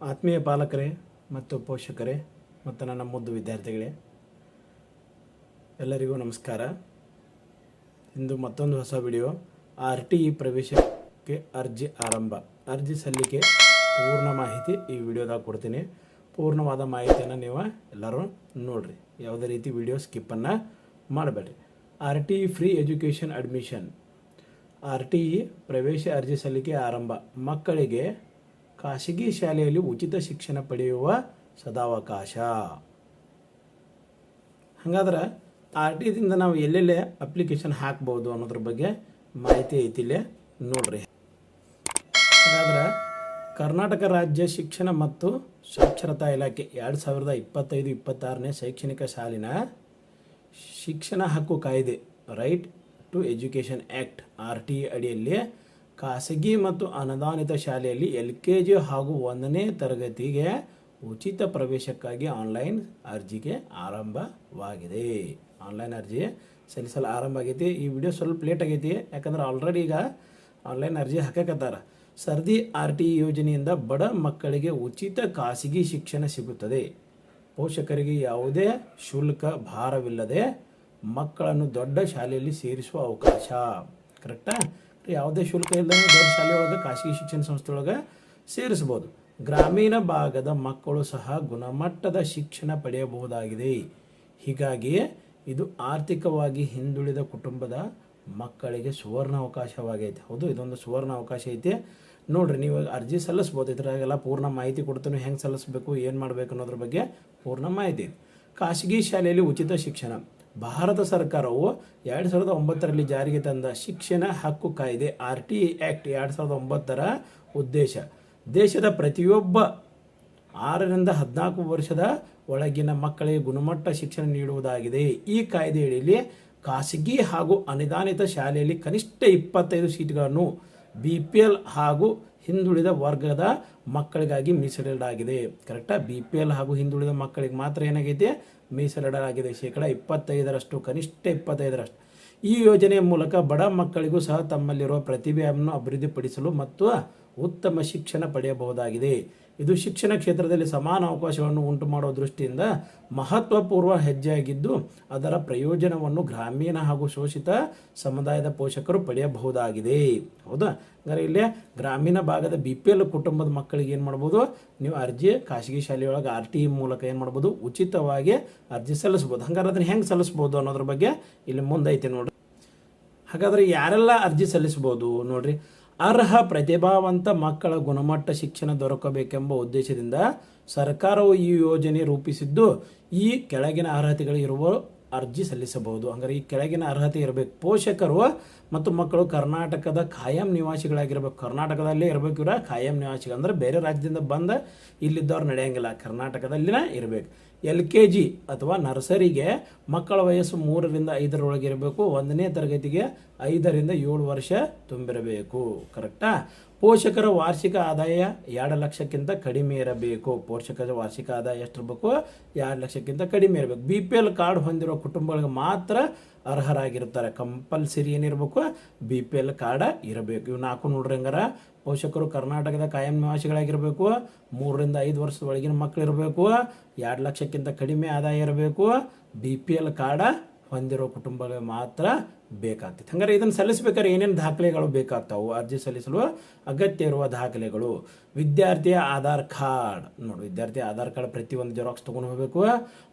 ಆತ್ಮೀಯ ಪಾಲಕರೇ ಮತ್ತು ಪೋಷಕರೇ ಮತ್ತು ನನ್ನ ಮುದ್ದು ವಿದ್ಯಾರ್ಥಿಗಳೇ, ಎಲ್ಲರಿಗೂ ನಮಸ್ಕಾರ. ಇಂದು ಮತ್ತೊಂದು ಹೊಸ ವಿಡಿಯೋ. ಆರ್ ಟಿ ಇ ಪ್ರವೇಶಕ್ಕೆ ಅರ್ಜಿ ಆರಂಭ. ಅರ್ಜಿ ಸಲ್ಲಿಕೆ ಪೂರ್ಣ ಮಾಹಿತಿ ಈ ವಿಡಿಯೋದಾಗ ಕೊಡ್ತೀನಿ. ಪೂರ್ಣವಾದ ಮಾಹಿತಿಯನ್ನು ನೀವು ಎಲ್ಲರೂ ನೋಡಿರಿ. ಯಾವುದೇ ರೀತಿ ವಿಡಿಯೋ ಸ್ಕಿಪ್ಪನ್ನು ಮಾಡಬೇಡ್ರಿ. R T E free education admission. R T E ಪ್ರವೇಶ ಅರ್ಜಿ ಸಲ್ಲಿಕೆ ಆರಂಭ. ಮಕ್ಕಳಿಗೆ ಖಾಸಗಿ ಶಾಲೆಯಲ್ಲಿ ಉಚಿತ ಶಿಕ್ಷಣ ಪಡೆಯುವ ಸದಾವಕಾಶ. ಹಾಗಾದ್ರೆ ಆರ್ ಟಿ ದಿಂದ ನಾವು ಎಲ್ಲೆಲ್ಲೇ ಅಪ್ಲಿಕೇಶನ್ ಹಾಕ್ಬೋದು ಅನ್ನೋದ್ರ ಬಗ್ಗೆ ಮಾಹಿತಿ ಐತಿ ಇಲ್ಲೇ ನೋಡ್ರಿ. ಹಾಗಾದ್ರೆ ಕರ್ನಾಟಕ ರಾಜ್ಯ ಶಿಕ್ಷಣ ಮತ್ತು ಸಾಕ್ಷರತಾ ಇಲಾಖೆ ಎರಡು ಸಾವಿರದ ಇಪ್ಪತ್ತೈದು, ಇಪ್ಪತ್ತಾರನೇ ಶೈಕ್ಷಣಿಕ ಸಾಲಿನ ಶಿಕ್ಷಣ ಹಕ್ಕು ಕಾಯ್ದೆ right to education act R T ಅಡಿಯಲ್ಲಿ ಖಾಸಗಿ ಮತ್ತು ಅನುದಾನಿತ ಶಾಲೆಯಲ್ಲಿ ಎಲ್ ಕೆ ಜಿ ಹಾಗೂ ಒಂದನೇ ತರಗತಿಗೆ ಉಚಿತ ಪ್ರವೇಶಕ್ಕಾಗಿ ಆನ್ಲೈನ್ ಅರ್ಜಿಗೆ ಆರಂಭವಾಗಿದೆ. ಆನ್ಲೈನ್ ಅರ್ಜಿ ಸಲ್ಲಿಸಲು ಆರಂಭ ಆಗೈತಿ. ಈ ವಿಡಿಯೋ ಸ್ವಲ್ಪ ಲೇಟ್ ಆಗೈತಿ. ಯಾಕಂದ್ರೆ ಆಲ್ರೆಡಿ ಈಗ ಆನ್ಲೈನ್ ಅರ್ಜಿ ಹಾಕಕತ್ತಾರ. ಸರ್ದಿ ಆರ್ ಟಿ ಯೋಜನೆಯಿಂದ ಬಡ ಮಕ್ಕಳಿಗೆ ಉಚಿತ ಖಾಸಗಿ ಶಿಕ್ಷಣ ಸಿಗುತ್ತದೆ. ಪೋಷಕರಿಗೆ ಯಾವುದೇ ಶುಲ್ಕ ಭಾರವಿಲ್ಲದೆ ಮಕ್ಕಳನ್ನು ದೊಡ್ಡ ಶಾಲೆಯಲ್ಲಿ ಸೇರಿಸುವ ಅವಕಾಶ. ಕರೆಕ್ಟಾ ಯಾವುದೇ ಶುಲ್ಕ ಇಲ್ಲದೆ ದೊಡ್ಡ ಶಾಲೆಯೊಳಗೆ ಖಾಸಗಿ ಶಿಕ್ಷಣ ಸಂಸ್ಥೆಯೊಳಗೆ ಸೇರಿಸ್ಬೋದು ಗ್ರಾಮೀಣ ಭಾಗದ ಮಕ್ಕಳು ಸಹ ಗುಣಮಟ್ಟದ ಶಿಕ್ಷಣ ಪಡೆಯಬಹುದಾಗಿದೆ. ಹೀಗಾಗಿ ಇದು ಆರ್ಥಿಕವಾಗಿ ಹಿಂದುಳಿದ ಕುಟುಂಬದ ಮಕ್ಕಳಿಗೆ ಸುವರ್ಣ ಅವಕಾಶವಾಗೈತೆ. ಹೌದು, ಇದೊಂದು ಸುವರ್ಣ ಅವಕಾಶ ಐತೆ. ನೋಡ್ರಿ, ನೀವು ಅರ್ಜಿ ಸಲ್ಲಿಸ್ಬೋದು. ಇದ್ರಾಗೆಲ್ಲ ಪೂರ್ಣ ಮಾಹಿತಿ ಕೊಡ್ತೀನಿ, ಹೆಂಗೆ ಸಲ್ಲಿಸ್ಬೇಕು, ಏನು ಮಾಡಬೇಕು ಅನ್ನೋದ್ರ ಬಗ್ಗೆ ಪೂರ್ಣ ಮಾಹಿತಿ ಖಾಸಗಿ ಶಾಲೆಯಲ್ಲಿ ಉಚಿತ ಶಿಕ್ಷಣ. ಭಾರತ ಸರ್ಕಾರವು ಎರಡು ಸಾವಿರದ ಒಂಬತ್ತರಲ್ಲಿ ಜಾರಿಗೆ ತಂದ ಶಿಕ್ಷಣ ಹಕ್ಕು ಕಾಯ್ದೆ, ಆರ್ ಟಿ ಆ್ಯಕ್ಟ್ ಎರಡು ಸಾವಿರದ ಒಂಬತ್ತರ ಉದ್ದೇಶ. ದೇಶದ ಪ್ರತಿಯೊಬ್ಬ ಆರರಿಂದ ಹದಿನಾಲ್ಕು ವರ್ಷದ ಒಳಗಿನ ಮಕ್ಕಳಿಗೆ ಗುಣಮಟ್ಟ ಶಿಕ್ಷಣ ನೀಡುವುದಾಗಿದೆ. ಈ ಕಾಯ್ದೆಯಡಿಯಲ್ಲಿ ಖಾಸಗಿ ಹಾಗೂ ಅನುದಾನಿತ ಶಾಲೆಯಲ್ಲಿ ಕನಿಷ್ಠ ಇಪ್ಪತ್ತೈದು ಸೀಟ್ಗಳನ್ನು ಬಿ ಪಿ ಎಲ್ ಹಾಗೂ ಹಿಂದುಳಿದ ವರ್ಗದ ಮಕ್ಕಳಿಗಾಗಿ ಮೀಸಲಿಡಲಾಗಿದೆ. ಕರೆಕ್ಟಾ ಬಿ ಪಿ ಎಲ್ ಹಾಗೂ ಹಿಂದುಳಿದ ಮಕ್ಕಳಿಗೆ ಮಾತ್ರ ಏನಾಗೈತೆ? ಮೀಸಲಿಡಲಾಗಿದೆ. ಶೇಕಡ ಇಪ್ಪತ್ತೈದರಷ್ಟು, ಕನಿಷ್ಠ ಇಪ್ಪತ್ತೈದರಷ್ಟು. ಈ ಯೋಜನೆಯ ಮೂಲಕ ಬಡ ಮಕ್ಕಳಿಗೂ ಸಹ ತಮ್ಮಲ್ಲಿರುವ ಪ್ರತಿಭೆಯನ್ನು ಅಭಿವೃದ್ಧಿಪಡಿಸಲು ಮತ್ತು ಉತ್ತಮ ಶಿಕ್ಷಣ ಪಡೆಯಬಹುದಾಗಿದೆ. ಇದು ಶಿಕ್ಷಣ ಕ್ಷೇತ್ರದಲ್ಲಿ ಸಮಾನ ಅವಕಾಶವನ್ನು ಉಂಟು ಮಾಡುವ ದೃಷ್ಟಿಯಿಂದ ಮಹತ್ವಪೂರ್ವ ಹೆಜ್ಜೆಯಾಗಿದ್ದು, ಅದರ ಪ್ರಯೋಜನವನ್ನು ಗ್ರಾಮೀಣ ಹಾಗೂ ಶೋಷಿತ ಸಮುದಾಯದ ಪೋಷಕರು ಪಡೆಯಬಹುದಾಗಿದೆ. ಹೌದಾ? ಅಂದರೆ ಇಲ್ಲಿ ಗ್ರಾಮೀಣ ಭಾಗದ ಬಿ ಪಿ ಎಲ್ ಕುಟುಂಬದ ಮಕ್ಕಳಿಗೆ ಏನು ಮಾಡ್ಬೋದು? ನೀವು ಅರ್ಜಿ, ಖಾಸಗಿ ಶಾಲೆಯೊಳಗೆ ಆರ್ ಟಿ ಇ ಮೂಲಕ ಏನು ಮಾಡ್ಬೋದು? ಉಚಿತವಾಗಿ ಅರ್ಜಿ ಸಲ್ಲಿಸ್ಬೋದು. ಹಂಗಾರೆ ಅದನ್ನು ಹೆಂಗೆ ಸಲ್ಲಿಸ್ಬೋದು ಅನ್ನೋದ್ರ ಬಗ್ಗೆ ಇಲ್ಲಿ ಮುಂದೈತೆ ನೋಡ್ರಿ. ಹಾಗಾದ್ರೆ ಯಾರೆಲ್ಲ ಅರ್ಜಿ ಸಲ್ಲಿಸ್ಬೋದು ನೋಡ್ರಿ? ಅರ್ಹ ಪ್ರತಿಭಾವಂತ ಮಕ್ಕಳ ಗುಣಮಟ್ಟ ಶಿಕ್ಷಣ ದೊರಕಬೇಕೆಂಬ ಉದ್ದೇಶದಿಂದ ಸರ್ಕಾರವು ಈ ಯೋಜನೆ ರೂಪಿಸಿದ್ದು, ಈ ಕೆಳಗಿನ ಅರ್ಹತೆಗಳಿರುವ ಅರ್ಜಿ ಸಲ್ಲಿಸಬಹುದು. ಹಂಗಾರೆ ಈ ಕೆಳಗಿನ ಅರ್ಹತೆ ಇರಬೇಕು. ಪೋಷಕರು ಮತ್ತು ಮಕ್ಕಳು ಕರ್ನಾಟಕದ ಖಾಯಂ ನಿವಾಸಿಗಳಾಗಿರ್ಬೇಕು. ಕರ್ನಾಟಕದಲ್ಲೇ ಇರಬೇಕು ಇವರ, ಖಾಯಂ ನಿವಾಸಿಗಳು. ಅಂದರೆ ಬೇರೆ ರಾಜ್ಯದಿಂದ ಬಂದ ಇಲ್ಲಿದ್ದವ್ರು ನಡೆಯಂಗಿಲ್ಲ. ಕರ್ನಾಟಕದಲ್ಲಿನ ಇರಬೇಕು. ಎಲ್ ಕೆ ಜಿ ಅಥವಾ ನರ್ಸರಿಗೆ ಮಕ್ಕಳ ವಯಸ್ಸು ಮೂರರಿಂದ ಐದರೊಳಗಿರಬೇಕು ಒಂದನೇ ತರಗತಿಗೆ ಐದರಿಂದ ಏಳು ವರ್ಷ ತುಂಬಿರಬೇಕು, ಕರೆಕ್ಟಾ? ಪೋಷಕರ ವಾರ್ಷಿಕ ಆದಾಯ ಎರಡು ಲಕ್ಷಕ್ಕಿಂತ ಕಡಿಮೆ ಇರಬೇಕು. ಪೋಷಕರ ವಾರ್ಷಿಕ ಆದಾಯ ಎಷ್ಟಿರಬೇಕು ಎರಡು ಲಕ್ಷಕ್ಕಿಂತ ಕಡಿಮೆ ಇರಬೇಕು. ಬಿ ಪಿ ಎಲ್ ಕಾರ್ಡ್ ಹೊಂದಿರೋ ಕುಟುಂಬಗಳಿಗೆ ಮಾತ್ರ ಅರ್ಹರಾಗಿರ್ತಾರೆ ಕಂಪಲ್ಸರಿ ಏನಿರಬೇಕು? ಬಿ ಪಿ ಎಲ್ ಕಾರ್ಡ ಇರಬೇಕು. ಇವು ನಾಲ್ಕು ನೋಡ್ರಿ ಹಂಗಾರ. ಪೋಷಕರು ಕರ್ನಾಟಕದ ಕಾಯಂ ನಿವಾಸಿಗಳಾಗಿರಬೇಕು. ಮೂರರಿಂದ ಐದು ವರ್ಷದ ಒಳಗಿನ ಮಕ್ಕಳಿರಬೇಕು ಎರಡು ಲಕ್ಷಕ್ಕಿಂತ ಕಡಿಮೆ ಆದಾಯ ಇರಬೇಕು. ಬಿ ಪಿ ಎಲ್ ಕಾರ್ಡ ಹೊಂದಿರೋ ಕುಟುಂಬಗಳಿಗೆ ಮಾತ್ರ ಬೇಕಾಗ್ತೈತೆ. ಹಂಗಾರೆ ಇದನ್ನು ಸಲ್ಲಿಸಬೇಕಾದ್ರೆ ಏನೇನು ದಾಖಲೆಗಳು ಬೇಕಾಗ್ತಾವು? ಅರ್ಜಿ ಸಲ್ಲಿಸಲು ಅಗತ್ಯ ಇರುವ ದಾಖಲೆಗಳು. ವಿದ್ಯಾರ್ಥಿಯ ಆಧಾರ್ ಕಾರ್ಡ್ ನೋಡಿ. ವಿದ್ಯಾರ್ಥಿ ಆಧಾರ್ ಕಾರ್ಡ್ ಪ್ರತಿಯೊಂದು ಜೆರಾಕ್ಸ್ ತೊಗೊಂಡು ಹೋಗಬೇಕು.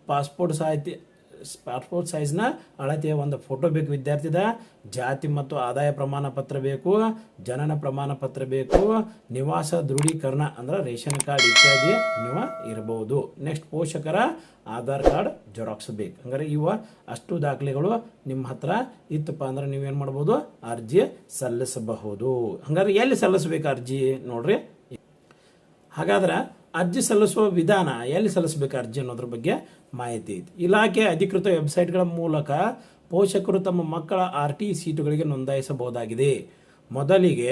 ಪಾಸ್ಪೋರ್ಟ್ ಸಾಹಿತ್ಯ ಪಾಸ್ಪೋರ್ಟ್ ಸೈಜ್ನ ಅಳತೆಯ ಒಂದು ಫೋಟೋ ಬೇಕು ವಿದ್ಯಾರ್ಥಿದ. ಜಾತಿ ಮತ್ತು ಆದಾಯ ಪ್ರಮಾಣ ಪತ್ರ ಬೇಕು, ಜನನ ಪ್ರಮಾಣ ಪತ್ರ ಬೇಕು, ನಿವಾಸ ದೃಢೀಕರಣ ಅಂದ್ರೆ ರೇಷನ್ ಕಾರ್ಡ್ ಇತ್ಯಾದಿ ನೀವು ಇರಬಹುದು ನೆಕ್ಸ್ಟ್ ಪೋಷಕರ ಆಧಾರ್ ಕಾರ್ಡ್ ಜೆರಾಕ್ಸ್ ಬೇಕು. ಹಂಗಾರೆ ಇವ ಅಷ್ಟು ದಾಖಲೆಗಳು ನಿಮ್ಮ ಹತ್ರ ಇತ್ತಪ್ಪ ಅಂದ್ರೆ ನೀವೇನು ಮಾಡ್ಬೋದು? ಅರ್ಜಿ ಸಲ್ಲಿಸಬಹುದು. ಹಂಗಾರೆ ಎಲ್ಲಿ ಸಲ್ಲಿಸ್ಬೇಕು ಅರ್ಜಿ ನೋಡ್ರಿ. ಹಾಗಾದ್ರೆ ಅರ್ಜಿ ಸಲ್ಲಿಸುವ ವಿಧಾನ ಎಲ್ಲಿ ಸಲ್ಲಿಸಬೇಕು ಅರ್ಜಿ ಅನ್ನೋದ್ರ ಬಗ್ಗೆ ಮಾಹಿತಿ ಐತಿ. ಇಲಾಖೆ ಅಧಿಕೃತ ವೆಬ್ಸೈಟ್ಗಳ ಮೂಲಕ ಪೋಷಕರು ತಮ್ಮ ಮಕ್ಕಳ ಆರ್ ಟಿ ಸೀಟುಗಳಿಗೆ ನೋಂದಾಯಿಸಬಹುದಾಗಿದೆ. ಮೊದಲಿಗೆ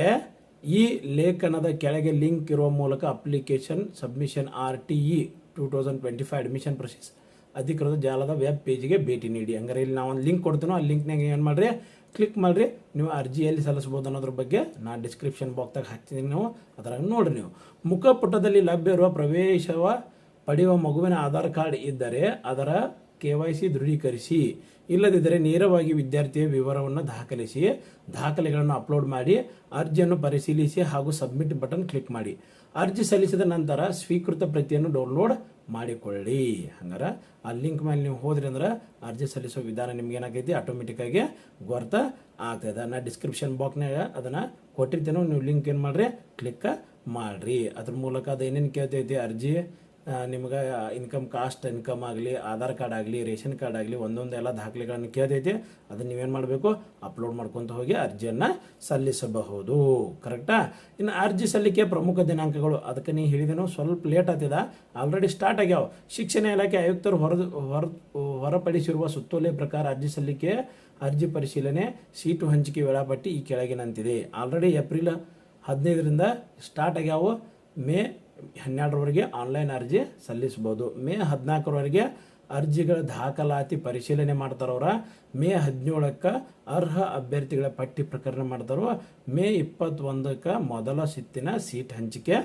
ಈ ಲೇಖನದ ಕೆಳಗೆ ಲಿಂಕ್ ಇರುವ ಮೂಲಕ application submission R T E two thousand twenty five admission process ಅಧಿಕೃತ ಜಾಲದ ವೆಬ್ ಪೇಜಿಗೆ ಭೇಟಿ ನೀಡಿ. ಹಂಗಾರೆ ಇಲ್ಲಿ ನಾವು ಒಂದು ಲಿಂಕ್ ಕೊಡ್ತೀನೋ, ಆ ಲಿಂಕ್ನಾಗ ಏನು ಮಾಡಿರಿ? ಕ್ಲಿಕ್ ಮಾಡಿರಿ. ನೀವು ಅರ್ಜಿ ಎಲ್ಲಿ ಸಲ್ಲಿಸ್ಬೋದು ಅನ್ನೋದ್ರ ಬಗ್ಗೆ ನಾನು ಡಿಸ್ಕ್ರಿಪ್ಷನ್ ಬಾಕ್ದಾಗ ಹಾಕ್ತೀನಿ ನೀವು. ಅದರಾಗ ನೋಡಿರಿ ನೀವು. ಮುಖಪುಟದಲ್ಲಿ ಲಭ್ಯ ಇರುವ ಪ್ರವೇಶವ ಪಡೆಯುವ ಮಗುವಿನ ಆಧಾರ್ ಕಾರ್ಡ್ ಇದ್ದರೆ ಅದರ ಕೆ ವೈ ಸಿ ದೃಢೀಕರಿಸಿ. ಇಲ್ಲದಿದ್ದರೆ ನೇರವಾಗಿ ವಿದ್ಯಾರ್ಥಿಯ ವಿವರವನ್ನು ದಾಖಲಿಸಿ, ದಾಖಲೆಗಳನ್ನು ಅಪ್ಲೋಡ್ ಮಾಡಿ, ಅರ್ಜಿಯನ್ನು ಪರಿಶೀಲಿಸಿ ಹಾಗೂ ಸಬ್ಮಿಟ್ ಬಟನ್ ಕ್ಲಿಕ್ ಮಾಡಿ. ಅರ್ಜಿ ಸಲ್ಲಿಸಿದ ನಂತರ ಸ್ವೀಕೃತ ಪ್ರತಿಯನ್ನು ಡೌನ್ಲೋಡ್ ಮಾಡಿಕೊಳ್ಳಿ. ಹಂಗಾರೆ ಆ ಲಿಂಕ್ ಮೇಲೆ ನೀವು ಹೋದ್ರಿ ಅಂದ್ರೆ ಅರ್ಜಿ ಸಲ್ಲಿಸೋ ವಿಧಾನ ನಿಮ್ಗೆ ಏನಾಗೈತಿ ಆಟೋಮೆಟಿಕ್ಕಾಗಿ ಗೊರ್ತ ಆಗ್ತದೆ ನಾ ಡಿಸ್ಕ್ರಿಪ್ಷನ್ ಬಾಕ್ನಾಗ ಅದನ್ನು ಕೊಟ್ಟಿರ್ತೇನೆ, ನೀವು ಲಿಂಕ್ ಏನು ಮಾಡಿರಿ ಕ್ಲಿಕ್ ಮಾಡಿರಿ. ಅದ್ರ ಮೂಲಕ ಅದು ಏನೇನು ಕೇಳ್ತೈತಿ, ಅರ್ಜಿ ನಿಮ್ಗೆ ಇನ್ಕಮ್ ಕಾಸ್ಟ್ ಇನ್ಕಮ್ ಆಗಲಿ, ಆಧಾರ್ ಕಾರ್ಡ್ ಆಗಲಿ, ರೇಷನ್ ಕಾರ್ಡ್ ಆಗಲಿ ಒಂದೊಂದು ಎಲ್ಲ ದಾಖಲೆಗಳನ್ನು ಕೇಳ್ತೈತಿ. ಅದನ್ನು ನೀವೇನು ಮಾಡಬೇಕು? ಅಪ್ಲೋಡ್ ಮಾಡ್ಕೊತ ಹೋಗಿ ಅರ್ಜಿಯನ್ನು ಸಲ್ಲಿಸಬಹುದು. ಕರೆಕ್ಟಾ ಇನ್ನು ಅರ್ಜಿ ಸಲ್ಲಿಕೆ ಪ್ರಮುಖ ದಿನಾಂಕಗಳು. ಅದಕ್ಕೆ ನೀವು ಹೇಳಿದೇನು ಸ್ವಲ್ಪ ಲೇಟ್ ಆಗ್ತದ. ಆಲ್ರೆಡಿ ಸ್ಟಾರ್ಟ್ ಆಗ್ಯಾವ. ಶಿಕ್ಷಣ ಇಲಾಖೆ ಆಯುಕ್ತರು ಹೊರ ಹೊರ, ಹೊರಪಡಿಸಿರುವ ಸುತ್ತೋಲೆ ಪ್ರಕಾರ ಅರ್ಜಿ ಸಲ್ಲಿಕೆ, ಅರ್ಜಿ ಪರಿಶೀಲನೆ, ಸೀಟು ಹಂಚಿಕೆ ವೇಳಾಪಟ್ಟಿ ಈ ಕೆಳಗಿನಂತಿದೆ. ಆಲ್ರೆಡಿ ಏಪ್ರಿಲ್ ಹದಿನೈದರಿಂದ ಸ್ಟಾರ್ಟ್ ಆಗ್ಯಾವು. ಮೇ ಹನ್ನೆರಡರವರೆಗೆ ಆನ್ಲೈನ್ ಅರ್ಜಿ ಸಲ್ಲಿಸ್ಬೋದು. ಮೇ ಹದಿನಾಲ್ಕರವರೆಗೆ ಅರ್ಜಿಗಳ ದಾಖಲಾತಿ ಪರಿಶೀಲನೆ ಮಾಡ್ತಾರವ್ರ. ಮೇ ಹದಿನೇಳಕ್ಕೆ ಅರ್ಹ ಅಭ್ಯರ್ಥಿಗಳ ಪಟ್ಟಿ ಪ್ರಕರಣ ಮಾಡ್ತಾರೋ, ಮೇ ಇಪ್ಪತ್ತೊಂದಕ್ಕೆ ಮೊದಲ ಸಿತ್ತಿನ ಸೀಟ್ ಹಂಚಿಕೆ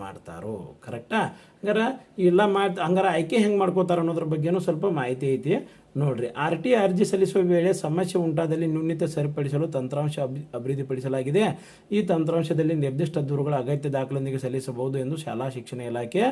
ಮಾಡ್ತಾರೋ. ಕರೆಕ್ಟಾ? ಹಂಗಾರೆ ಇಲ್ಲ ಮಾಡಿ, ಹಂಗಾರೆ ಆಯ್ಕೆ ಹೆಂಗೆ ಮಾಡ್ಕೋತಾರೆ ಅನ್ನೋದ್ರ ಬಗ್ಗೆನೂ ಸ್ವಲ್ಪ ಮಾಹಿತಿ ಐತಿ. ನೋಡ್ರಿ, ಆರ್ ಟಿ ಅರ್ಜಿ ಸಲ್ಲಿಸುವ ವೇಳೆ ಸಮಸ್ಯೆ ಉಂಟಾದಲ್ಲಿ ನ್ಯೂನತೆ ಸರಿಪಡಿಸಲು ತಂತ್ರಾಂಶ ಅಭಿ, ಅಭಿವೃದ್ಧಿಪಡಿಸಲಾಗಿದೆ. ಈ ತಂತ್ರಾಂಶದಲ್ಲಿ ನಿರ್ದಿಷ್ಟ ದೂರುಗಳ ಅಗತ್ಯ ದಾಖಲೊಂದಿಗೆ ಸಲ್ಲಿಸಬಹುದು ಎಂದು ಶಾಲಾ ಶಿಕ್ಷಣ ಇಲಾಖೆ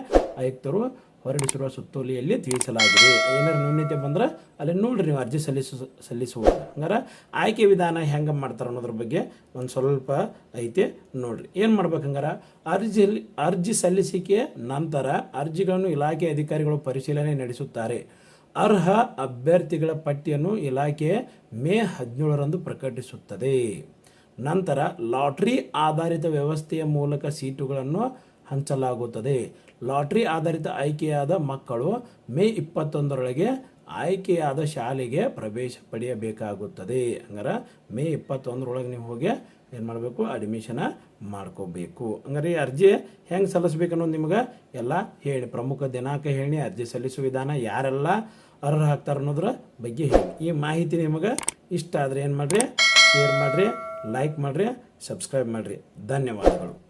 ಆಯುಕ್ತರು ಹೊರಡಿಸಿರುವ ಸುತ್ತೋಲೆಯಲ್ಲಿ ತಿಳಿಸಲಾಗಿದೆ ಏನಾರು ನ್ಯೂನತೆ ಬಂದ್ರೆ ಅಲ್ಲಿ ನೋಡ್ರಿ ನೀವು ಅರ್ಜಿ ಸಲ್ಲಿಸ, ಸಲ್ಲಿಸುವಾಗ. ಹಂಗಾರೆ ಆಯ್ಕೆ ವಿಧಾನ ಹೆಂಗೆ ಮಾಡ್ತಾರೆ ಅನ್ನೋದ್ರ ಬಗ್ಗೆ ಒಂದು ಸ್ವಲ್ಪ ಐತೆ ನೋಡ್ರಿ. ಏನು ಮಾಡ್ಬೇಕು ಹಂಗಾರೆ? ಅರ್ಜಿ ಅರ್ಜಿ ಸಲ್ಲಿಸಿಕೆ ನಂತರ ಅರ್ಜಿಗಳನ್ನು ಇಲಾಖೆ ಅಧಿಕಾರಿಗಳು ಪರಿಶೀಲನೆ ನಡೆಸುತ್ತಾರೆ. ಅರ್ಹ ಅಭ್ಯರ್ಥಿಗಳ ಪಟ್ಟಿಯನ್ನು ಇಲಾಖೆ ಮೇ ಹದಿನೇಳರಂದು ಪ್ರಕಟಿಸುತ್ತದೆ. ನಂತರ ಲಾಟ್ರಿ ಆಧಾರಿತ ವ್ಯವಸ್ಥೆಯ ಮೂಲಕ ಸೀಟುಗಳನ್ನು ಹಂಚಲಾಗುತ್ತದೆ. ಲಾಟ್ರಿ ಆಧಾರಿತ ಆಯ್ಕೆಯಾದ ಮಕ್ಕಳು ಮೇ ಇಪ್ಪತ್ತೊಂದರೊಳಗೆ ಆಯ್ಕೆಯಾದ ಶಾಲೆಗೆ ಪ್ರವೇಶ ಪಡೆಯಬೇಕಾಗುತ್ತದೆ. ಹಂಗಾರೆ ಮೇ ಇಪ್ಪತ್ತೊಂದರೊಳಗೆ ನೀವು ಹೋಗಿ ಏನು ಮಾಡಬೇಕು? ಅಡ್ಮಿಷನ ಮಾಡ್ಕೋಬೇಕು. ಹಂಗಾರೆ ಈ ಅರ್ಜಿ ಹೆಂಗೆ ಸಲ್ಲಿಸ್ಬೇಕು ಅನ್ನೋದು ನಿಮ್ಗೆ ಎಲ್ಲ ಹೇಳಿ. ಪ್ರಮುಖ ದಿನಾಂಕ ಹೇಳಿ, ಅರ್ಜಿ ಸಲ್ಲಿಸುವ ವಿಧಾನ ಯಾರೆಲ್ಲ ಅರ್ಹ ಆಗ್ತಾರೆ ಅನ್ನೋದ್ರ ಬಗ್ಗೆ ಹೇಳಿ. ಈ ಮಾಹಿತಿ ನಿಮಗೆ ಇಷ್ಟ ಆದರೆ ಏನು ಮಾಡಿರಿ? ಶೇರ್ ಮಾಡಿರಿ, ಲೈಕ್ ಮಾಡಿರಿ, ಸಬ್ಸ್ಕ್ರೈಬ್ ಮಾಡಿರಿ. ಧನ್ಯವಾದಗಳು.